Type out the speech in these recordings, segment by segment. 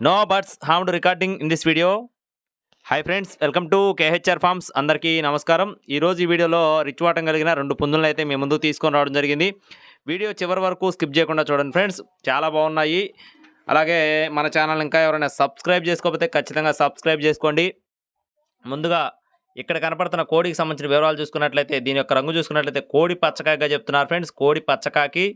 No birds harmed recording in this video. Hi friends welcome to KHR farms అందరికీ నమస్కారం. ఈరోజు ఈ వీడియోలో రిచ్ వాటం కలిగిన రెండు పుందులను అయితే మేము ముందుకు తీసుకొని రావడం జరిగింది. వీడియో చివరి వరకు స్కిప్ చేయకుండా చూడండి ఫ్రెండ్స్ చాలా బాగున్నాయి. అలాగే మన ఛానల్ ఇంకా ఎవరైనా సబ్స్క్రైబ్ చేసుకోకపోతే ఖచ్చితంగా సబ్స్క్రైబ్ చేసుకోండి. ముందుగా ఇక్కడ కనపడుతున్న కోడికి సంబంధించిన వివరాలు చూసుకున్నట్లయితే దీని యొక్క రంగు చూసుకున్నట్లయితే కోడి పచ్చకాయగా చెప్తున్నారు ఫ్రెండ్స్ కోడి పచ్చకాకి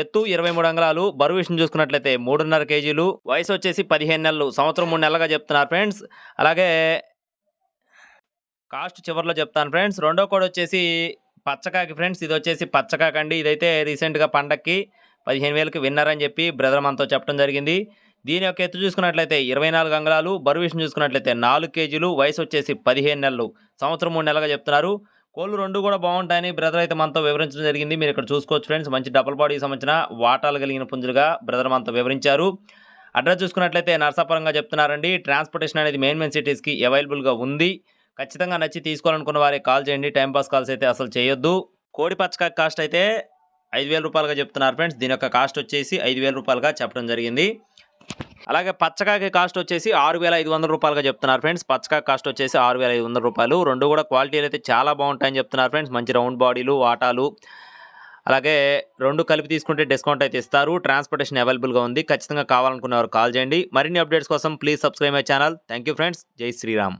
ఎత్తు ఇరవై మూడు అంగళాలు బరువు విషయం చూసుకున్నట్లయితే మూడున్నర కేజీలు వయసు వచ్చేసి పదిహేను నెలలు సంవత్సరం మూడు నెలలుగా చెప్తున్నారు ఫ్రెండ్స్. అలాగే కాస్ట్ చివరిలో చెప్తాను ఫ్రెండ్స్. రెండో కోడ్ వచ్చేసి పచ్చకాకి ఫ్రెండ్స్ ఇది వచ్చేసి పచ్చకాకి అండి. ఇదైతే రీసెంట్గా పండక్కి పదిహేను వేలకు విన్నర్ అని చెప్పి బ్రదర్ మనతో చెప్పడం జరిగింది. దీని యొక్క ఎత్తు చూసుకున్నట్లయితే ఇరవై నాలుగు అంగుళాలు బరువు విషయం చూసుకున్నట్లయితే నాలుగు కేజీలు వయసు వచ్చేసి పదిహేను నెలలు సంవత్సరం మూడు నెలలుగా చెప్తున్నారు. కోళ్ళు రెండు కూడా బాగుంటాయని బ్రదర్ అయితే మనతో వివరించడం జరిగింది. మీరు ఇక్కడ చూసుకోవచ్చు ఫ్రెండ్స్. మంచి డబుల్ బాడీకి సంబంధించిన వాటాలు కలిగిన పుంజులుగా బ్రదర్ మనతో వివరించారు. అడ్రస్ చూసుకున్నట్లయితే నర్సాపురంగా చెప్తున్నారండి. ట్రాన్స్పోర్టేషన్ అనేది మెయిన్ మెయిన్ సిటీస్కి అవైలబుల్గా ఉంది. ఖచ్చితంగా నచ్చి తీసుకోవాలనుకున్న వారే కాల్ చేయండి. టైంపాస్ కాల్స్ అయితే అసలు చేయొద్దు. కోడి పచ్చకాయ కాస్ట్ అయితే ఐదు వేల రూపాయలుగా చెప్తున్నారు ఫ్రెండ్స్. దీని యొక్క కాస్ట్ వచ్చేసి ఐదు వేల రూపాయలుగా చెప్పడం జరిగింది. అలాగే పచ్చకాకి కాస్ట్ వచ్చేసి ఆరు వేల ఐదు వందల రూపాయలుగా చెప్తున్నారు ఫ్రెండ్స్. పచ్చకాకి కాస్ట్ వచ్చేసి ఆరు వేల ఐదు వందల రూపాయలు. రెండు కూడా క్వాలిటీలు అయితే చాలా బాగుంటాయని చెప్తున్నారు ఫ్రెండ్స్. మంచి రౌండ్ బాడీలు వాటాలు. అలాగే రెండు కలిపి తీసుకుంటే డిస్కౌంట్ అయితే ఇస్తారు. ట్రాన్స్పోర్టేషన్ అవైలబుల్గా ఉంది. ఖచ్చితంగా కావాలనుకునేవారు కాల్ చేయండి. మరిన్ని అప్డేట్స్ కోసం please subscribe my channel. Thank you friends. Jai Sriram.